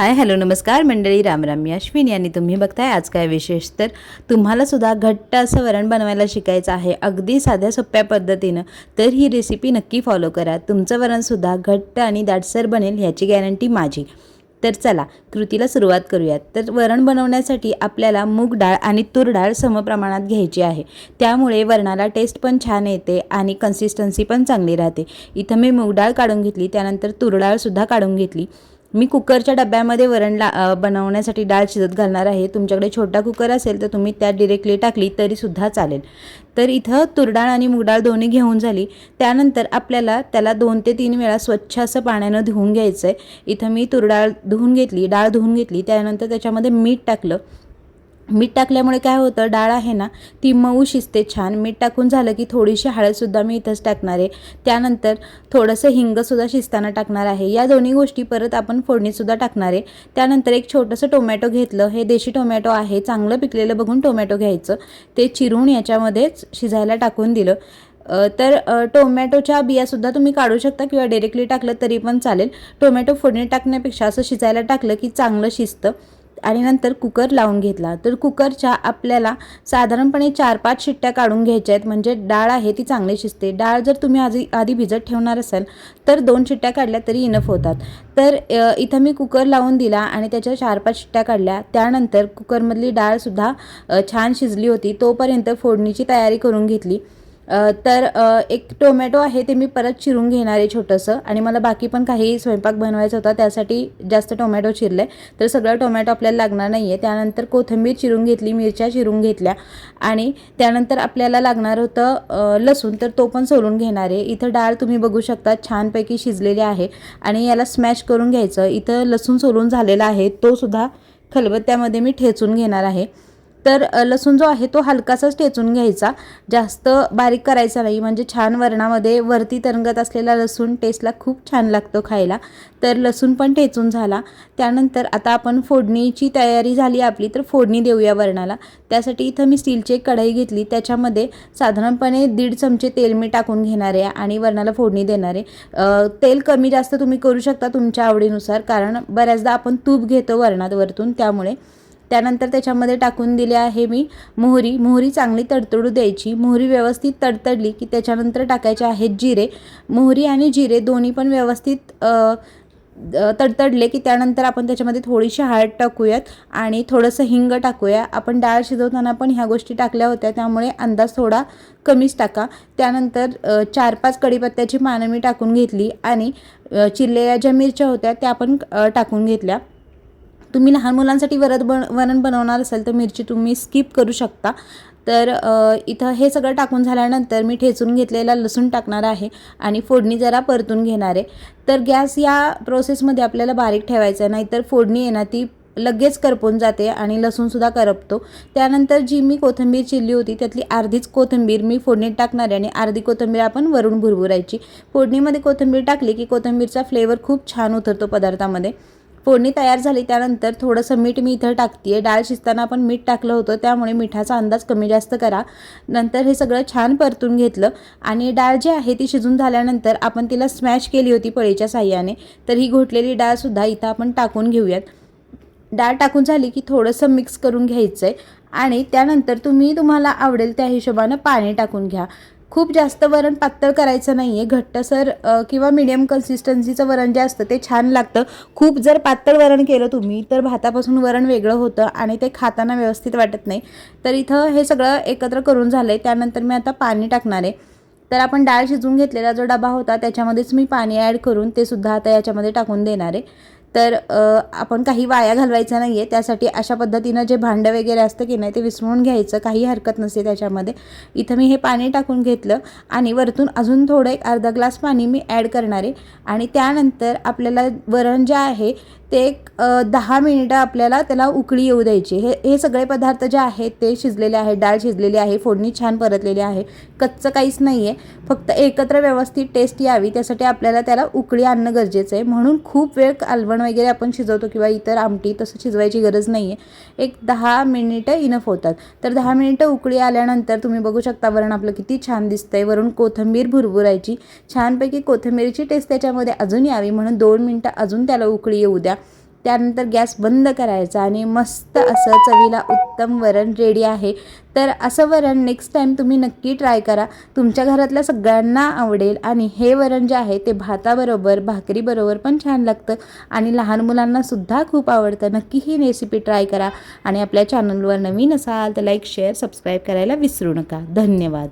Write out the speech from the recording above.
Hi hello नमस्कार. मंडळी रामराम मी अश्विनी आणि तुम्ही बघताय आज काय विशेष? तर तुम्हाला सुद्धा घट्ट असं वरण बनवायला शिकायचं आहे. अगदी साध्या सोप्या पद्धतीनं. तर ही रेसिपी नक्की फॉलो करा. तुमचं वरणसुद्धा घट्ट आणि दाटसर बनेल ह्याची गॅरंटी माझी. तर चला कृतीला सुरुवात करूयात. तर वरण बनवण्यासाठी आपल्याला मूग डाळ आणि तूर डाळ समप्रमाणात घ्यायची आहे. त्यामुळे वरणाला टेस्ट पण छान येते आणि कन्सिस्टन्सी पण चांगली राहते. इथं मी मूग डाळ काढून घेतली त्यानंतर तूर डाळसुद्धा काढून घेतली. मी कुकरच्या डब्यामध्ये वरण ला बनवण्यासाठी डाळ शिजत घालणार आहे. तुमच्याकडे छोटा कुकर असेल तर तुम्ही त्यात डिरेक्टली टाकली तरीसुद्धा चालेल. तर इथं तुरडाळ आणि मुगडाळ दोन्ही घेऊन झाली. त्यानंतर आपल्याला त्याला दोन ते तीन वेळा स्वच्छ असं पाण्यानं धुवून घ्यायचं आहे इथं मी तुरडाळ धुवून घेतली डाळ धुवून घेतली. त्यानंतर त्याच्यामध्ये मीठ टाकलं. मीठ टाकल्यामुळे काय होतं डाळ आहे ना ती मऊ शिजते छान. मीठ टाकून झालं की थोडीशी हळदसुद्धा मी इथंच टाकणार आहे. त्यानंतर थोडंसं हिंगसुद्धा शिजताना टाकणार आहे. या दोन्ही गोष्टी परत आपण फोडणीसुद्धा टाकणार आहे. त्यानंतर एक छोटंसं टोमॅटो घेतलं. हे देशी टोमॅटो आहे. चांगलं पिकलेलं बघून टोमॅटो घ्यायचं. ते चिरून याच्यामध्येच शिजायला टाकून दिलं. तर टोमॅटोच्या बियासुद्धा तुम्ही काढू शकता किंवा डायरेक्टली टाकलं तरी पण चालेल. टोमॅटो फोडणी टाकण्यापेक्षा असं शिजायला टाकलं की चांगलं शिजतं. आणि नंतर कुकर लावून घेतला. तर कुकरच्या आपल्याला साधारणपणे चार पाच शिट्ट्या काढून घ्यायच्या आहेत. म्हणजे डाळ आहे ती चांगली शिजते. डाळ जर तुम्ही आधी आधी भिजत ठेवणार असाल तर दोन शिट्ट्या काढल्या तरी इनफ होतात. तर इथं मी कुकर लावून दिला आणि त्याच्या चार पाच शिट्ट्या काढल्या. त्यानंतर कुकरमधली डाळसुद्धा छान शिजली होती. तोपर्यंत फोडणीची तयारी करून घेतली. तर एक टोमॅटो आहे ते मी परत चिरून घेणार आहे छोटंसं आणि मला बाकी पण काही स्वयंपाक बनवायचा होता त्यासाठी जास्त टोमॅटो चिरले. तर सगळं टोमॅटो आपल्याला लागणार नाही आहे त्यानंतर कोथिंबीर चिरून घेतली मिरच्या चिरून घेतल्या आणि त्यानंतर आपल्याला लागणार होतं लसूण. तर तो पण सोलून घेणार आहे. इथं डाळ तुम्ही बघू शकता छानपैकी शिजलेली आहे आणि याला स्मॅश करून घ्यायचं. इथं लसूण सोलून झालेला आहे तो सुद्धा खलबत्त्यामध्ये मी ठेचून घेणार आहे. तर लसूण जो आहे तो हलकासाच ठेचून घ्यायचा. जास्त बारीक करायचा नाही. म्हणजे छान वरणामध्ये वरती तरंगत असलेला लसूण टेस्टला खूप छान लागतो खायला. तर लसूण पण ठेचून झाला. त्यानंतर आता आपण फोडणीची तयारी झाली आपली तर फोडणी देऊया वरणाला. त्यासाठी इथं मी स्टीलची एक कढई घेतली. त्याच्यामध्ये साधारणपणे दीड चमचे तेल मी टाकून घेणार आहे आणि वरणाला फोडणी देणार आहे. तेल कमी जास्त तुम्ही करू शकता तुमच्या आवडीनुसार कारण बऱ्याचदा आपण तूप घेतो वरणात वरतून त्यामुळे त्यानंतर त्याच्यामध्ये टाकून दिले आहे मी मोहरी. मोहरी चांगली तडतडू द्यायची. मोहरी व्यवस्थित तडतडली की त्याच्यानंतर टाकायचे आहेत जिरे. मोहरी आणि जिरे दोन्ही पण व्यवस्थित तडतडले की त्यानंतर आपण त्याच्यामध्ये थोडीशी हळद टाकूयात आणि थोडंसं हिंग टाकूया. आपण डाळ शिजवताना पण ह्या गोष्टी टाकल्या होत्या त्यामुळे अंदाज थोडा कमीच टाका. त्यानंतर चार पाच कढीपत्त्याची पानं मी टाकून घेतली आणि चिरलेल्या ज्या मिरच्या होत्या त्या पण टाकून घेतल्या. तुम्ही लहान मुलांसाठी वरद बन वरण बनवणार असाल तर मिरची तुम्ही स्किप करू शकता. तर इथं हे सगळं टाकून झाल्यानंतर मी ठेचून घेतलेला लसूण टाकणार आहे आणि फोडणी जरा परतून घेणार आहे. तर गॅस या प्रोसेसमध्ये आपल्याला बारीक ठेवायचा आहे नाहीतर फोडणी आहे ना ती लगेच करपून जाते आणि लसूणसुद्धा करपतो. त्यानंतर जी मी कोथिंबीर चिरली होती त्यातली अर्धीच कोथिंबीर मी फोडणीत टाकणार आहे आणि अर्धी कोथिंबीर आपण वरून भुरभुरायची. फोडणीमध्ये कोथिंबीर टाकली की कोथिंबीरचा फ्लेवर खूप छान उतरतो पदार्थामध्ये. फोडणी तयार झाली त्यानंतर थोडंसं मीठ मी इथं टाकते डाळ शिजताना आपण मीठ टाकलं होतं त्यामुळे मिठाचा अंदाज कमी जास्त करा. नंतर हे सगळं छान परतून घेतलं आणि डाळ जी आहे ती शिजून झाल्यानंतर आपण तिला स्मॅश केली होती पळीच्या साह्याने तर ही घोटलेली डाळसुद्धा इथं आपण टाकून घेऊयात. डाळ टाकून झाली की थोडंसं मिक्स करून घ्यायचं आहे आणि त्यानंतर तुम्ही तुम्हाला आवडेल त्या हिशोबानं पाणी टाकून घ्या. खूप जास्त वरण पातळ करायचं नाही आहे घट्टसर किंवा मिडियम कन्सिस्टन्सीचं वरण जे असतं ते छान लागतं. खूप जर पातळ वरण केलं तुम्ही तर भातापासून वरण वेगळं होतं आणि ते खाताना व्यवस्थित वाटत नाही. तर इथं हे सगळं एकत्र करून झालं आहे त्यानंतर मी आता पाणी टाकणार आहे. तर आपण डाळ शिजवून घेतलेला जो डबा होता त्याच्यामध्येच मी पाणी ॲड करून ते सुद्धा आता याच्यामध्ये टाकून देणार आहे. तर आपण काही वाया घालवायचा नाही आहे त्यासाठी अशा पद्धतीनं जे भांडं वगैरे असतं की नाही ते विसरून घ्यायचं. काही हरकत नसते त्याच्यामध्ये. इथं मी हे पाणी टाकून घेतलं आणि वरतून अजून थोडं एक अर्धा ग्लास पाणी मी ॲड करणार आहे. आणि त्यानंतर आपल्याला वरण जे आहे ते एक दहा मिनिटं आपल्याला त्याला उकळी येऊ द्यायची. हे हे सगळे पदार्थ जे आहेत ते शिजलेले आहेत. डाळ शिजलेली आहे फोडणी छान परतलेली आहे. कच्चं काहीच नाही आहे फक्त एकत्र व्यवस्थित टेस्ट यावी त्यासाठी आपल्याला त्याला उकळी आणणं गरजेचं आहे. म्हणून खूप वेळ कालवण वगैरे आपण शिजवतो किंवा इतर आमटी तसं शिजवायची गरज नाही आहे एक दहा मिनिटं इनफ होतात. तर दहा मिनिटं उकळी आल्यानंतर तुम्ही बघू शकता वरण आपलं किती छान दिसतं आहे वरून कोथिंबीर भुरभुरायची. छानपैकी कोथंबीरची टेस्ट त्याच्यामध्ये अजून यावी. म्हणून दोन मिनटं अजून त्याला उकळी येऊ द्या. त्यानंतर गॅस बंद करायचा आणि मस्त असं चवीला उत्तम वरण रेडी आहे. तर असं वरण नेक्स्ट टाईम तुम्ही नक्की ट्राय करा. तुमच्या घरातल्या सगळ्यांना आवडेल आणि हे वरण जे आहे ते भाताबरोबर भाकरीबरोबर पण छान लागतं आणि लहान मुलांनासुद्धा खूप आवडतं. नक्की ही रेसिपी ट्राय करा आणि आपल्या चॅनलवर नवीन असाल तर लाईक शेअर सबस्क्राईब करायला विसरू नका. धन्यवाद.